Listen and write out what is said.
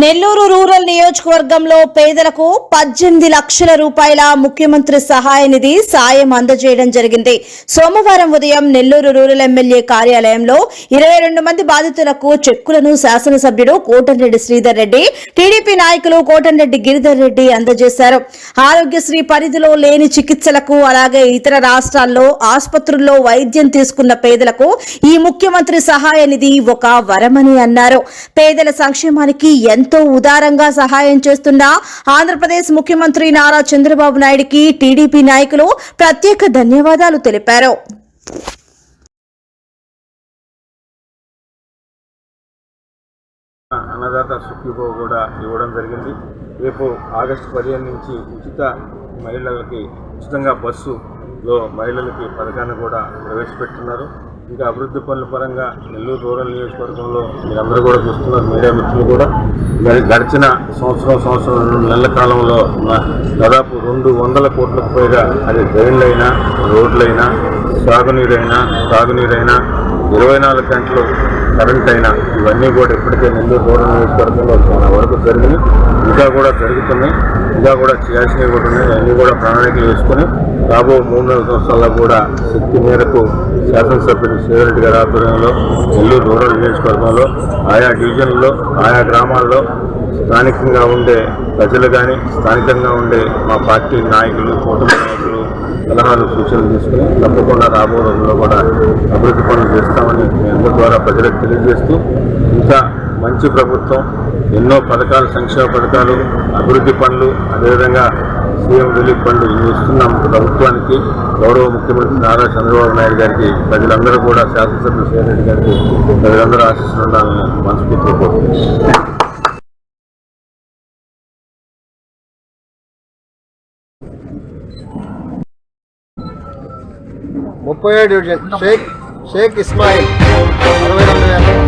Nellore rural నియోజకవర్గంలో పేదలకు పద్దెనిమిది లక్షల రూపాయల ముఖ్యమంత్రి సహాయ నిధి సాయం అందజేయడం జరిగింది. సోమవారం ఉదయం నెల్లూరు రూరల్ ఎమ్మెల్యే కార్యాలయంలో ఇరవై రెండు మంది బాధితులకు చెక్కులను శాసనసభ్యుడు కోటంరెడ్డి శ్రీధర్ రెడ్డి టీడీపీ నాయకులు కోటంరెడ్డి గిరిధర్ రెడ్డి అందజేశారు. ఆరోగ్యశ్రీ పరిధిలో లేని చికిత్సలకు అలాగే ఇతర రాష్ట్రాల్లో ఆసుపత్రుల్లో వైద్యం తీసుకున్న పేదలకు ఈ ముఖ్యమంత్రి సహాయ నిధి ఒక వరమని అన్నారు. పేదల సంక్షేమానికి ఎంత ఉదారంగా సహాయం చేస్తున్న ఆంధ్రప్రదేశ్ ముఖ్యమంత్రి నారా చంద్రబాబు నాయుడికి టీడీపీ నాయకులు ప్రత్యేక ధన్యవాదాలు తెలిపారు. అన్నదాత సుఖీభో కూడా ఇవ్వడం జరిగింది. రేపు ఆగస్టు పదిహేను నుంచి ఉచిత మహిళలకి ఉచితంగా బస్సులో మహిళలకి పథకాన్ని కూడా ప్రవేశపెట్టున్నారు. ఇంకా అభివృద్ధి పనుల పరంగా నెల్లూరు రూరల్ నియోజకవర్గంలో మీరందరూ కూడా చూస్తున్నారు మీడియా మిత్రులు కూడా. గడిచిన సంవత్సరం సంవత్సరం రెండు నెలల కాలంలో దాదాపు రెండు వందల కోట్లకు పైగా అది డ్రైన్లైనా రోడ్లైనా సాగునీరైనా తాగునీరైనా ఇరవై నాలుగు గంటలు కరెంట్ అయినా ఇవన్నీ కూడా ఇప్పటికే నెల్లూరు రూరల్ నియోజకవర్గంలో చాలా వరకు జరిగినాయి. ఇంకా కూడా జరుగుతున్నాయి. ఇంకా కూడా చేయాల్సినవి కూడా ఉన్నాయి. అన్నీ కూడా ప్రణాళికలు వేసుకొని రాబో మూడు నాలుగు సంవత్సరాల్లో కూడా శక్తి మేరకు శాసనసభ్యులు శ్రీరెడ్డి గారి ఆధ్వర్యంలో నెల్లూరు రూరల్ నియోజకవర్గంలో ఆయా డివిజన్లలో ఆయా గ్రామాల్లో స్థానికంగా ఉండే ప్రజలు కానీ స్థానికంగా ఉండే మా పార్టీ నాయకులు కూటమి నాయకులు సలహాలు సూచనలు తీసుకుని తప్పకుండా రాబో రోజుల్లో కూడా అభివృద్ధి పనులు చేస్తామని మీ ద్వారా ప్రజలకు తెలియజేస్తూ ఇంకా మంచి ప్రభుత్వం ఎన్నో పథకాలు సంక్షేమ పథకాలు అభివృద్ధి పనులు అదేవిధంగా సీఎం రిలీఫ్ ఫండ్ ఇస్తున్నాం ప్రభుత్వానికి. గౌరవ ముఖ్యమంత్రి నారా చంద్రబాబు నాయుడు గారికి ప్రజలందరూ కూడా శాసనసభ్యులు శ్రీరెడ్డి గారికి ప్రజలందరూ ఆశిస్తున్న మనస్ఫూర్తిగా కోరుతున్నాను ముప్పై ఏడు డివిజన్ షేక్ షేక్ ఇస్మాయిల్. అరవై రెండు వేల.